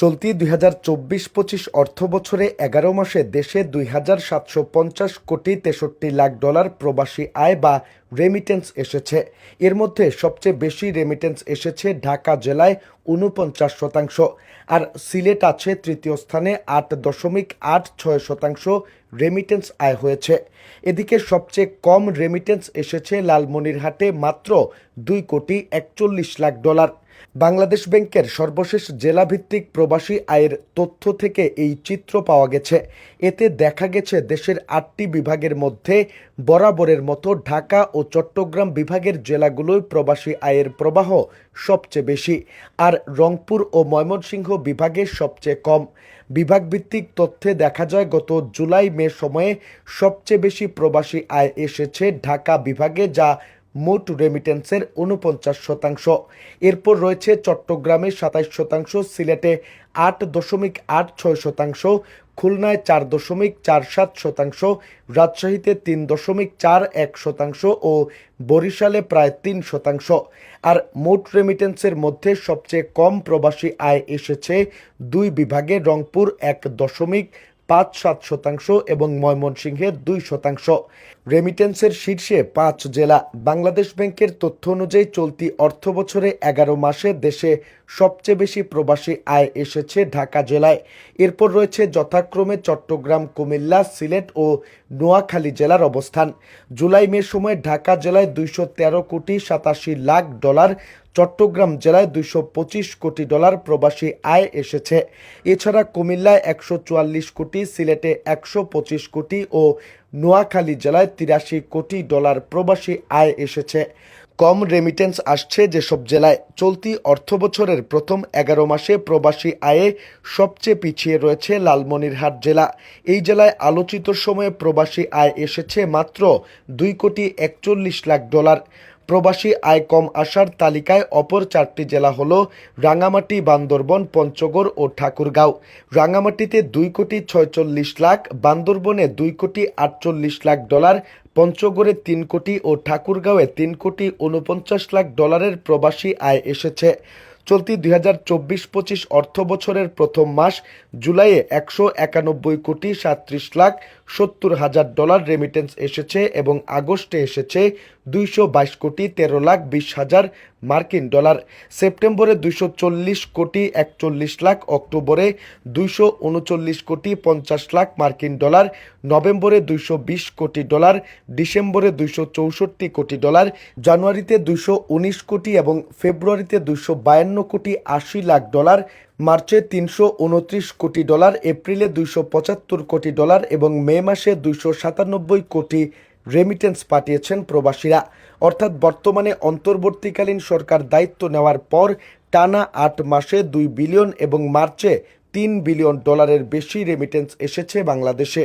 চলতি দুই হাজার চব্বিশ পঁচিশ অর্থ বছরে এগারো মাসে দেশে দুই হাজার সাতশো পঞ্চাশ কোটি তেষট্টি লাখ ডলার প্রবাসী আয় বা রেমিটেন্স এসেছে। এর মধ্যে সবচেয়ে বেশি রেমিটেন্স এসেছে ঢাকা জেলায় উনপঞ্চাশ শতাংশ আর সিলেট আছে তৃতীয় স্থানে আট দশমিক আট ছয় শতাংশ রেমিটেন্স আয় হয়েছে। এদিকে সবচেয়ে কম রেমিটেন্স এসেছে লালমনিরহাটে মাত্র দুই কোটি একচল্লিশ লাখ ডলার। বাংলাদেশ ব্যাংকের সর্বশেষ জেলাভিত্তিক প্রবাসী আয়ের তথ্য থেকে এই চিত্র পাওয়া গেছে। এতে দেখা গেছে দেশের আটটি বিভাগের মধ্যে বরাবরের মতো ঢাকা ও চট্টগ্রাম বিভাগের জেলাগুলোয় প্রবাসী আয়ের প্রবাহ সবচেয়ে বেশি, আর রংপুর ও ময়মনসিংহ বিভাগে সবচেয়ে কম। বিভাগভিত্তিক তথ্যে দেখা যায়, গত জুলাই মে সময়ে সবচেয়ে বেশি প্রবাসী আয় এসেছে ঢাকা বিভাগে, যা মোট রেমিটেন্সের উনপঞ্চাশ শতাংশ। এরপর রয়েছে চট্টগ্রামে সাতাইশ শতাংশ, সিলেটে আট দশমিক আট ছয় শতাংশ, খুলনায় চার দশমিক চার সাত শতাংশ, রাজশাহীতে তিন দশমিক চার এক শতাংশ ও বরিশালে প্রায় তিন শতাংশ। আর মোট রেমিটেন্সের মধ্যে সবচেয়ে কম প্রবাসী আয় এসেছে দুই বিভাগে, রংপুর এক দশমিক পাঁচ সাত শতাংশ এবং ময়মনসিংহে দুই শতাংশ। রেমিটেন্সের শীর্ষে পাঁচ জেলা বাংলাদেশ ব্যাংকের তথ্য অনুযায়ী চলতি অর্থ বছরে এগারো মাসে দেশে সবচেয়ে বেশি প্রবাসী আয় এসেছে ঢাকা জেলায়। এরপর রয়েছে যথাক্রমে চট্টগ্রাম, কুমিল্লা, সিলেট ও নোয়াখালী জেলার অবস্থান। জুলাই, মে সময় ঢাকা জেলায় দুইশো তেরো কোটি সাতাশি লাখ ডলার, চট্টগ্রাম জেলায় দুইশো পঁচিশ কোটি ডলার প্রবাসী আয় এসেছে। এছাড়া কুমিল্লায় একশো চুয়াল্লিশ কোটি, সিলেটে একশো পঁচিশ কোটি ও নোয়াখালী জেলায় তিরাশি কোটি ডলার প্রবাসী আয় এসেছে। কম রেমিটেন্স আসছে যেসব জেলায় চলতি অর্থ বছরের প্রথম এগারো মাসে প্রবাসী আয়ে সবচেয়ে পিছিয়ে রয়েছে লালমনিরহাট জেলা। এই জেলায় আলোচিত সময়ে প্রবাসী আয় এসেছে মাত্র দুই কোটি একচল্লিশ লাখ ডলার। প্রবাসী আয় কম আসার তালিকায় অপর চারটি জেলা হল রাঙামাটি, বান্দরবন, পঞ্চগড় ও ঠাকুরগাঁও। রাঙামাটিতে দুই কোটি ছয়চল্লিশ লাখ, বান্দরবনে দুই কোটি আটচল্লিশ লাখ ডলার, পঞ্চগড়ে তিন কোটি ও ঠাকুরগাঁওয়ে তিন কোটি উনপঞ্চাশ লাখ ডলারের প্রবাসী আয় এসেছে। চলতি দুই হাজার চব্বিশ পঁচিশ অর্থ বছরের প্রথম মাস জুলাইয়ে একশো একানব্বই কোটি সাঁত্রিশ লাখ সত্তর হাজার ডলার রেমিটেন্স এসেছে এবং আগস্টে এসেছে দুইশো বাইশ কোটি তেরো লাখ বিশ হাজার মার্কিন ডলার। সেপ্টেম্বরে দুইশো চল্লিশ কোটি একচল্লিশ লাখ, অক্টোবরে দুইশো উনচল্লিশ কোটি পঞ্চাশ লাখ মার্কিন ডলার, নভেম্বরে দুইশো বিশ কোটি ডলার, ডিসেম্বরে দুইশো চৌষট্টি কোটি ডলার, জানুয়ারিতে দুইশো উনিশ কোটি এবং ফেব্রুয়ারিতে দুইশো বায়ান্ন কোটি আশি লাখ ডলার মার্চে তিনশো উনত্রিশ কোটি ডলার, এপ্রিলে দুইশো পঁচাত্তর কোটি ডলার এবং মে মাসে দুইশো সাতানব্বই কোটি রেমিটেন্স পাঠিয়েছেন প্রবাসীরা। অর্থাৎ বর্তমানে অন্তর্বর্তীকালীন সরকার দায়িত্ব নেওয়ার পর টানা আট মাসে দুই বিলিয়ন এবং মার্চে তিন বিলিয়ন ডলারের বেশি রেমিটেন্স এসেছে বাংলাদেশে।